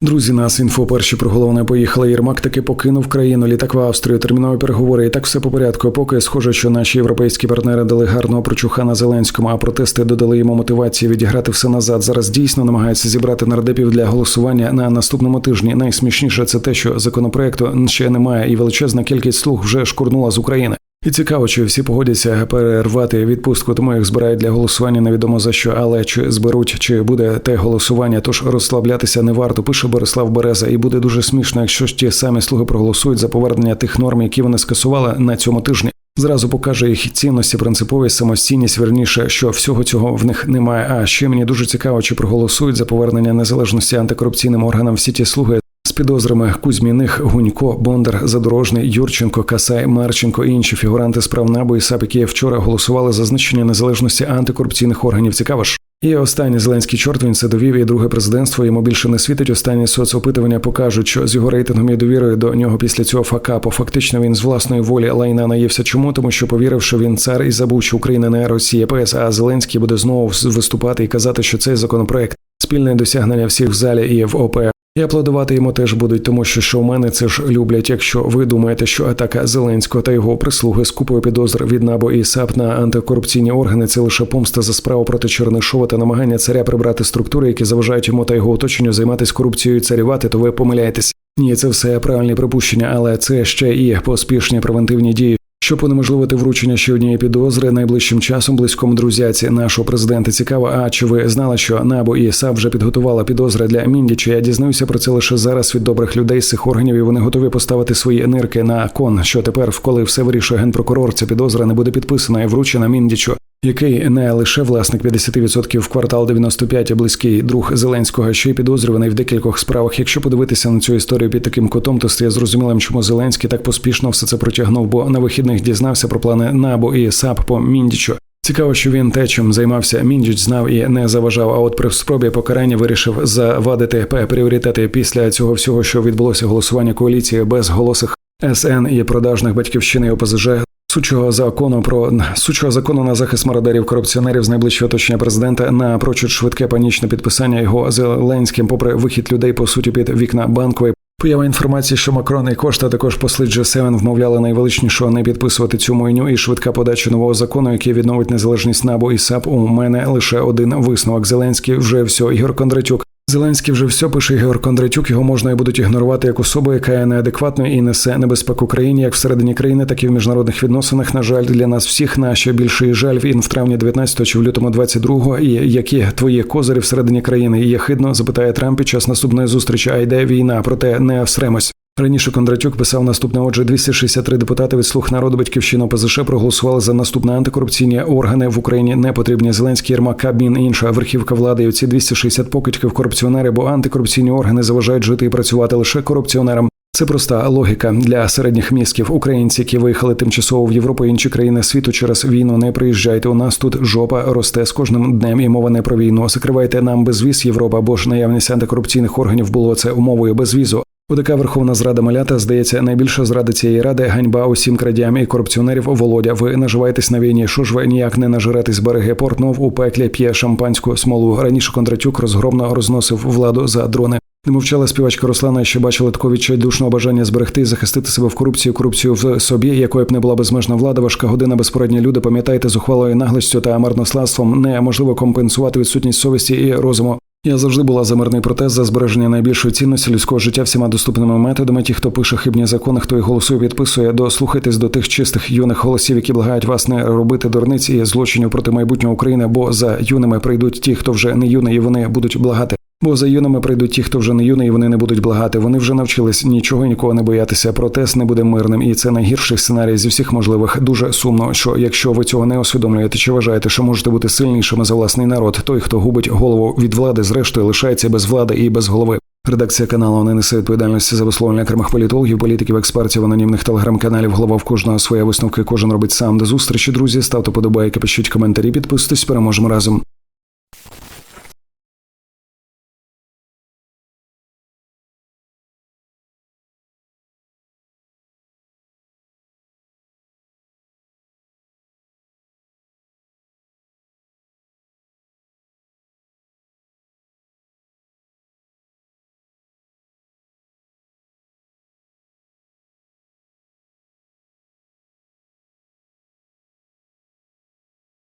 Друзі, нас інфо перші про головне поїхали. Єрмак таки покинув країну. Літак в Австрію, термінові переговори. І так все по порядку. Поки схоже, що наші європейські партнери дали гарного прочухана Зеленському, а протести додали йому мотивації відіграти все назад. Зараз дійсно намагаються зібрати нардепів для голосування на наступному тижні. Найсмішніше це те, що законопроекту ще немає, і величезна кількість слуг вже шкурнула з України. І цікаво, чи всі погодяться перервати відпустку, тому їх збирають для голосування невідомо за що, але чи зберуть, чи буде те голосування, тож розслаблятися не варто. Пише Борислав Береза, і буде дуже смішно, якщо ж ті самі слуги проголосують за повернення тих норм, які вони скасували на цьому тижні. Зразу покаже їх цінності, принциповість, самостійність, верніше, що всього цього в них немає. А ще мені дуже цікаво, чи проголосують за повернення незалежності антикорупційним органам всі ті слуги. Підозрами Кузьміних, Гунько, Бондар, Задорожний, Юрченко, Касай, Марченко і інші фігуранти справ НАБУ і САП, які вчора голосували за знищення незалежності антикорупційних органів. Цікаво ж. І останній зеленський чорт він це довів і друге президентство йому більше не світить. Останні соцопитування покажуть, що з його рейтингом і довірою до нього після цього факапу фактично він з власної волі лайна наївся. Чому тому, що повірив, що він цар і забув, що Україна не Росія ПС, а Зеленський буде знову виступати і казати, що цей законопроект спільне досягнення всіх в залі і в ОП. І аплодувати йому теж будуть, тому що шоумени це ж люблять. Якщо ви думаєте, що атака Зеленського та його прислуги з купою підозр від НАБО і САП на антикорупційні органи це лише помста за справу проти Чернишова та намагання царя прибрати структури, які заважають йому та його оточенню займатися корупцією і царювати, то ви помиляєтесь. Ні, це все правильні припущення, але це ще і поспішні превентивні дії. Щоб унеможливити вручення ще однієї підозри найближчим часом близькому друзяці нашого президента цікаво. А чи ви знали, що НАБУ і САП вже підготувала підозри для Міндіча? Я дізнаюся про це лише зараз від добрих людей з цих органів, і вони готові поставити свої нирки на кон. Що тепер, коли все вирішує генпрокурор, ця підозра не буде підписана і вручена Міндічу. Який не лише власник 50% в квартал 95, а близький друг Зеленського, ще й підозрюваний в декількох справах. Якщо подивитися на цю історію під таким котом, то стає зрозумілим, чому Зеленський так поспішно все це протягнув, бо на вихідних дізнався про плани НАБУ і САП по Міндічу. Цікаво, що він те, чим займався Міндіч, знав і не заважав. А от при спробі покарання вирішив завадити пріоритети після цього всього, що відбулося голосування коаліції без голосих СН і продажних батьківщини ОПЗЖ. Сучого закону про сучого закону на захист мародерів корупціонерів з найближчого оточення президента напрочуд швидке панічне підписання його Зеленським, попри вихід людей по суті під вікна банкової. Поява інформації, що Макрон і Кошта також посли G7 вмовляли найвеличнішого не підписувати цю мойню і швидка подача нового закону, який відновить незалежність НАБУ і САП. У мене лише один висновок. Зеленський вже все. Ігор Кондратюк Зеленський вже все пише Георг Кондратюк. Його можна і будуть ігнорувати як особу, яка є неадекватною і несе небезпеку країні, як всередині країни, так і в міжнародних відносинах. На жаль, для нас всіх на ще більший жаль він в травні 19-го чи в лютому 22-го. І які твої козирі всередині країни є хидно? Запитає Трамп під час наступної зустрічі. А йде війна, проте не всремось. Раніше Кондратюк писав наступне. Отже, 263 депутати від слуг народу батьківщини ОПЗЖ проголосували за наступне антикорупційні органи в Україні. Не потрібні Зеленський Єрмак, Кабмін інша верхівка влади. І Оці 260 покидьків корупціонери, бо антикорупційні органи заважають жити і працювати лише корупціонерам. Це проста логіка для середніх мізків. Українці, які виїхали тимчасово в Європу і інші країни світу через війну. Не приїжджайте. У нас тут жопа росте з кожним днем і мова не про війну. Закривайте нам безвіз Європа, бо ж наявність антикорупційних органів було це умовою безвізу. Отака Верховна Зрада малята здається найбільша зрада цієї ради ганьба усім крадям і корупціонерів. Володя, ви наживаєтесь на війні. Що ж ви ніяк не нажиретесь береги Портнов у пеклі п'є шампанську смолу. Раніше Кондратюк розгромно розносив владу за дрони. Не мовчала співачка Руслана, що бачила такого відчайдушного бажання зберегти і захистити себе в корупцію, корупцію в собі, якою б не була безмежна влада, важка година, безпорадні люди. Пам'ятайте, з ухвалою наглостю та марнославством неможливо компенсувати відсутність совісті і розуму. Я завжди була за мирний протест за збереження найбільшої цінності людського життя всіма доступними методами. Ті, хто пише хибні закони, хто їх голосує, підписує, дослухайтесь до тих чистих юних голосів, які благають вас не робити дурниць і злочинів проти майбутнього України. Бо за юними прийдуть ті, хто вже не юний, і вони будуть благати. Бо за юними прийдуть ті, хто вже не юний, і вони не будуть благати. Вони вже навчились нічого і нікого не боятися. Протест не буде мирним, і це найгірший сценарій зі всіх можливих. Дуже сумно, що якщо ви цього не усвідомлюєте, чи вважаєте, що можете бути сильнішими за власний народ, той, хто губить голову від влади, зрештою лишається без влади і без голови. Редакція каналу не несе відповідальності за висловлення окремих політологів, політиків, експертів, анонімних телеграм-каналів. Голова в кожного своє висновки. Кожен робить сам до зустрічі. Друзі, ставте подобайки, пишіть коментарі, підписуйтесь. Переможемо разом.